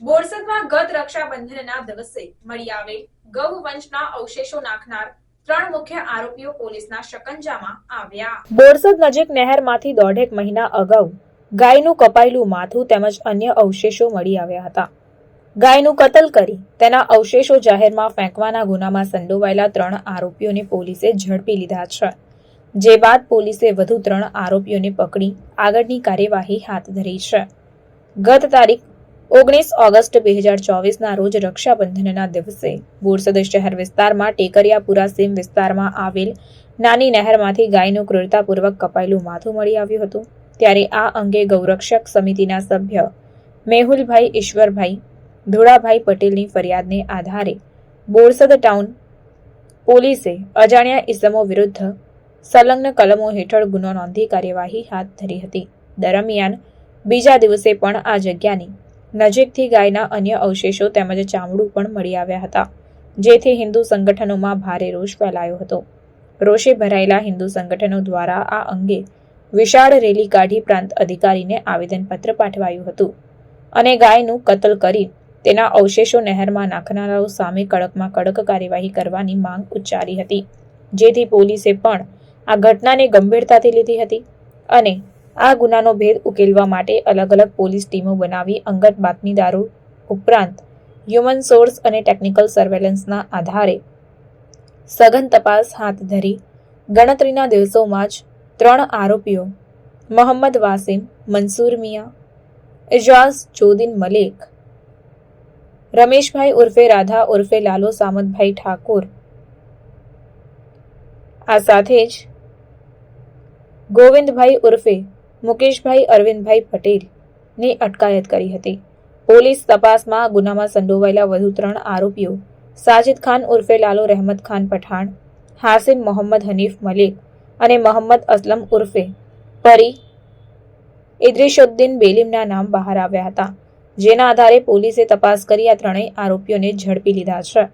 બોરસદમાં ગત રક્ષાબંધનના દિવસે મળી આવેલ ગૌવંશના અવશેષો નાખનાર નહેરમાંથી દોઢેક મહિના અગાઉ ગાયનું કપાયેલું માથું તેમજ અન્ય અવશેષો મળી આવ્યા હતા. ગાયનું કતલ કરી તેના અવશેષો જાહેરમાં ફેંકવાના ગુનામાં સંડોવાયેલા ત્રણ આરોપીઓને પોલીસે ઝડપી લીધા છે. જે બાદ પોલીસે વધુ ત્રણ આરોપીઓને પકડી આગળની કાર્યવાહી હાથ ધરી છે. ગત તારીખ ઓગણીસ ઓગસ્ટ બે હજાર ચોવીસના રોજ રક્ષાબંધનના દિવસે બોરસદ શહેર વિસ્તારમાં ટેકરિયાપુરા સીમ વિસ્તારમાં આવેલ નાની નહેરમાંથી ગાયનું ક્રૂરતાપૂર્વક કપાયેલું માથું મળી આવ્યું હતું. ત્યારે આ અંગે ગૌરક્ષક સમિતિના સભ્ય મેહુલભાઈ ઈશ્વરભાઈ ધોળાભાઈ પટેલની ફરિયાદને આધારે બોરસદ ટાઉન પોલીસે અજાણ્યા ઇસમો વિરુદ્ધ સંલગ્ન કલમો હેઠળ ગુનો નોંધી કાર્યવાહી હાથ ધરી હતી. દરમિયાન બીજા દિવસે પણ આ જગ્યાની નજીકથી ગાયના અન્ય અવશેષો તેમજ ચામડું પણ મળી આવ્યા હતા, જેથી હિન્દુ સંગઠનોમાં ભારે રોષ ફેલાયો હતો. રોષે ભરાયેલા હિન્દુ સંગઠનો દ્વારા આ અંગે વિશાળ રેલી કાઢી પ્રાંત અધિકારીને આવેદનપત્ર પાઠવાયું હતું અને ગાયનું કતલ કરી તેના અવશેષો નહેરમાં નાખનારાઓ સામે કડકમાં કડક કાર્યવાહી કરવાની માંગ ઉચ્ચારી હતી, જેથી પોલીસે પણ આ ઘટનાને ગંભીરતાથી લીધી હતી અને આ ગુનાનો ભેદ ઉકેલવા માટે અલગ અલગ પોલીસ ટીમો બનાવી અંગત બાતમીદારો ઉપરાંત હ્યુમન સોર્સ અને ટેકનિકલ સર્વેલન્સના આધારે સઘન તપાસ હાથ ધરી ગણતરીના દિવસોમાં જ ત્રણ આરોપીઓ મોહમ્મદ વાસિમ મંસૂર મિયા એજાઝ જોદીન મલેક, રમેશભાઈ ઉર્ફે રાધા ઉર્ફે લાલો સામતભાઈ ઠાકોર આ સાથે જ ગોવિંદભાઈ ઉર્ફે મુકેશભાઈ અરવિંદભાઈ પટેલની અટકાયત કરી હતી. પોલીસ તપાસમાં ગુનામાં સંડોવાયેલા વધુ ત્રણ આરોપીઓ સાજિદ ખાન ઉર્ફે લાલો રહેમત ખાન પઠાણ, હાસિમ મોહમ્મદ હનીફ મલિક અને મોહમ્મદ અસલમ ઉર્ફે પરી ઇદ્રિશુદ્દીન બેલીમના નામ બહાર આવ્યા હતા, જેના આધારે પોલીસે તપાસ કરી આ ત્રણેય આરોપીઓને ઝડપી લીધા છે.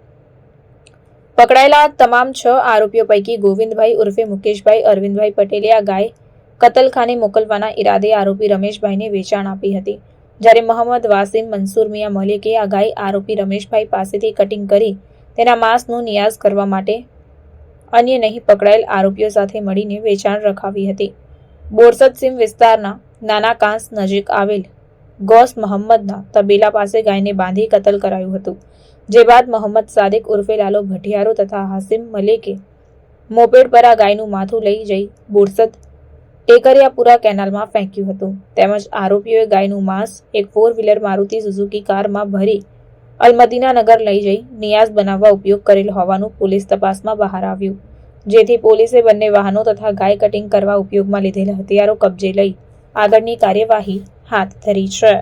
પકડાયેલા તમામ છ આરોપીઓ પૈકી ગોવિંદભાઈ ઉર્ફે મુકેશભાઈ, અરવિંદભાઈ પટેલે આ ગાય કતલખાને મોકલવાના ઈરાદે આરોપી રમેશભાઈને વેચાણ આપી હતી. જ્યારે મોહમ્મદ વાસિમ મનસુર મિયા મલિકે આ ગાય આરોપી રમેશભાઈ પાસેથી કટિંગ કરી તેના માંસનો નિયાઝ કરવા માટે અન્ય નહીં પકડાયેલ આરોપીઓ સાથે મળીને વેચાણ રખાવી હતી. બોરસદ સીમ વિસ્તારના નાના કાંસ નજીક આવેલ ગોસ મોહમ્મદના તબેલા પાસે ગાયને બાંધી કતલ કરાયું હતું. જે બાદ મોહમ્મદ સાદિક ઉર્ફે લાલો ભટિયારો તથા હાસિમ મલેકે મોપેડ પર આ ગાયનું માથું લઈ જઈ બોરસદ ટેકરિયાપુરા કેનાલમાં ફેંક્યું હતું. તેમજ આરોપીઓએ ગાયનું માંસ એક ફોર વ્હીલર મારુતિ સુઝુકી કારમાં ભરી અલમદીના નગર લઈ જઈ નિયાઝ બનાવવા ઉપયોગ કરેલ હોવાનું પોલીસ તપાસમાં બહાર આવ્યું. જેથી પોલીસે બંને વાહનો તથા ગાય કટિંગ કરવા ઉપયોગમાં લીધેલ હથિયારો કબજે લઈ આગળની કાર્યવાહી હાથ ધરી છે.